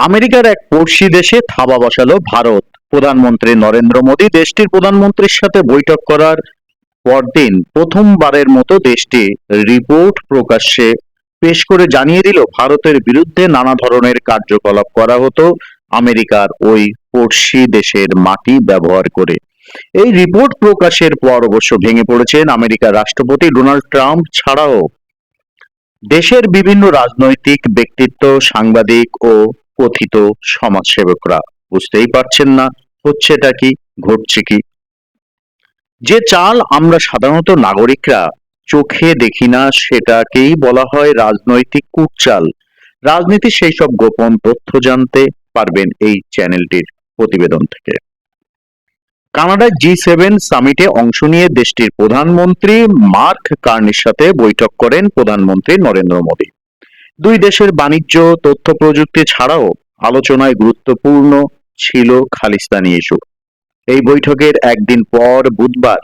আমেরিকার এক পড়শি দেশে থাবা বসালো ভারত। প্রধানমন্ত্রী নরেন্দ্র মোদী দেশটির প্রধানমন্ত্রীর সাথে বৈঠক করার পরদিন প্রথমবারের মতো দেশটি রিপোর্ট প্রকাশ্যে পেশ করে জানিয়ে দিল, ভারতের বিরুদ্ধে নানা ধরনের কার্যকলাপ করা হতো আমেরিকার ওই পড়শি দেশের মাটি ব্যবহার করে। এই রিপোর্ট প্রকাশের পর অবশ্য ভেঙে পড়েছেন আমেরিকার রাষ্ট্রপতি ডোনাল্ড ট্রাম্প ছাড়াও। দেশের বিভিন্ন রাজনৈতিক ব্যক্তিত্ব, সাংবাদিক ও কথিত সমাজসেবকরা। বুঝতেই পারছেন না, হচ্ছেটা কি, ঘটছে কি? যে চাল আমরা সাধারণত নাগরিকরা চোখে দেখি না, সেটাকেই বলা হয় রাজনৈতিক কুটচাল। রাজনীতির সেই সব গোপন তথ্য জানতে পারবেন এই চ্যানেলটির প্রতিবেদন থেকে। কানাডার জি সেভেন সামিটে অংশ নিয়ে দেশটির প্রধানমন্ত্রী মার্ক কার্নির সাথে বৈঠক করেন প্রধানমন্ত্রী নরেন্দ্র মোদী। দুই দেশের বাণিজ্য, তথ্য প্রযুক্তি ছাড়াও আলোচনায় গুরুত্বপূর্ণ ছিল খালিস্তানি ইস্যু। এই বৈঠকের একদিন পর বুধবার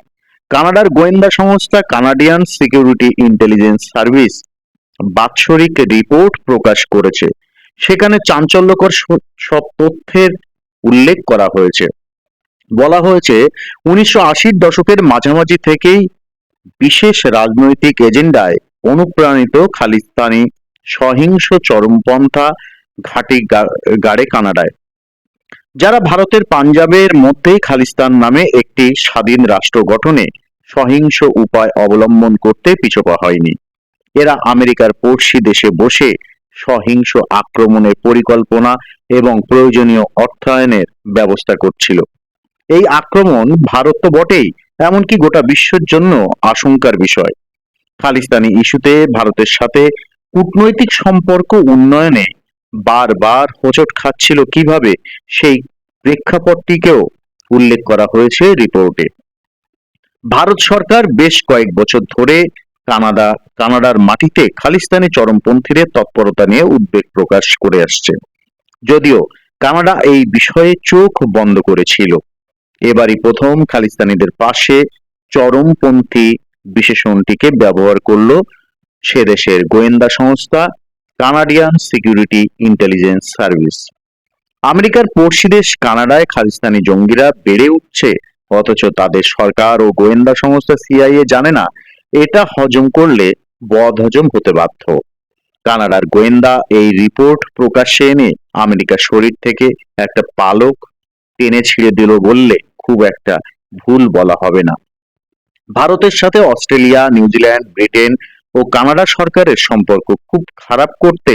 কানাডার গোয়েন্দা সংস্থা কানাডিয়ান সিকিউরিটি ইন্টেলিজেন্স সার্ভিস বাৎসরিক রিপোর্ট প্রকাশ করেছে। সেখানে চাঞ্চল্যকর সব তথ্যের উল্লেখ করা হয়েছে। বলা হয়েছে, উনিশশো দশকের মাঝামাঝি থেকেই বিশেষ রাজনৈতিক এজেন্ডায় অনুপ্রাণিত খালিস্তানি সহিংস চরমপন্থা ঘাঁটি গাড়ে কানাডায়। যারা ভারতের পাঞ্জাবের মধ্যেই খালিস্তান নামে একটি স্বাধীন রাষ্ট্র গঠনে সহিংস উপায় অবলম্বন করতে পিছপা হয়নি। এরা আমেরিকার পড়শি দেশে বসে সহিংস আক্রমণের পরিকল্পনা এবং প্রয়োজনীয় অর্থায়নের ব্যবস্থা করছিল। এই আক্রমণ ভারত তো বটেই, এমনকি গোটা বিশ্বের জন্য আশঙ্কার বিষয়। খালিস্তানি ইস্যুতে ভারতের সাথে কূটনৈতিক সম্পর্ক উন্নয়নে বারবার হোঁচট খাচ্ছিল কীভাবে, সেই প্রেক্ষাপটটিকেও উল্লেখ করা হয়েছে রিপোর্টে। ভারত সরকার বেশ কয়েক বছর ধরে কানাডা, কানাডার মাটিতে খালিস্তানি চরমপন্থীদের তৎপরতা নিয়ে উদ্বেগ প্রকাশ করে আসছে। যদিও কানাডা এই বিষয়ে চোখ বন্ধ করেছিল। এবারই প্রথম খালিস্তানিদের পাশে চরমপন্থী বিশেষণটিকে ব্যবহার করল সে দেশের গোয়েন্দা সংস্থা কানাডিয়ান সিকিউরিটি ইন্টেলিজেন্স সার্ভিস আমেরিকার পড়শি দেশ কানাডায় খালিস্তানি জঙ্গিরা বেড়ে উঠছে, অথচ তাদের সরকার ও গোয়েন্দা সংস্থা সিআইএ জানে না, এটা হজম করলে বদ হজম হতে বাধ্য। কানাডার গোয়েন্দা এই রিপোর্ট প্রকাশ্যে এনে আমেরিকার শরীর থেকে একটা পালক টেনে ছিঁড়ে দিল বললে খুব একটা ভুল বলা হবে না। ভারতের সাথে অস্ট্রেলিয়া, নিউজিল্যান্ড, ব্রিটেন ও কানাডা সরকারের সম্পর্ক খুব খারাপ করতে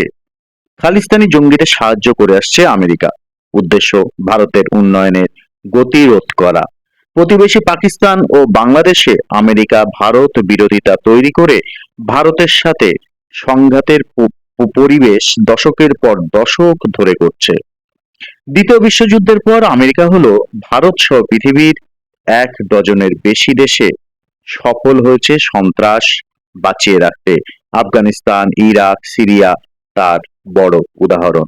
খালিস্তানি জঙ্গিদের সাহায্য করে আসছে আমেরিকা। উদ্দেশ্য, ভারতের উন্নয়নের গতিরোধ করা। প্রতিবেশী পাকিস্তান ও বাংলাদেশে আমেরিকা, ভারত বিরোধিতা তৈরি করে ভারতের সাথে সংঘাতের পরিবেশ দশকের পর দশক ধরে করছে। দ্বিতীয় বিশ্বযুদ্ধের পর আমেরিকা হলো ভারত সহ পৃথিবীর এক ডজনের বেশি দেশে সফল হয়েছে সন্ত্রাস বাঁচিয়ে রাখতে আফগানিস্তান ইরাক সিরিয়া তার বড় উদাহরণ।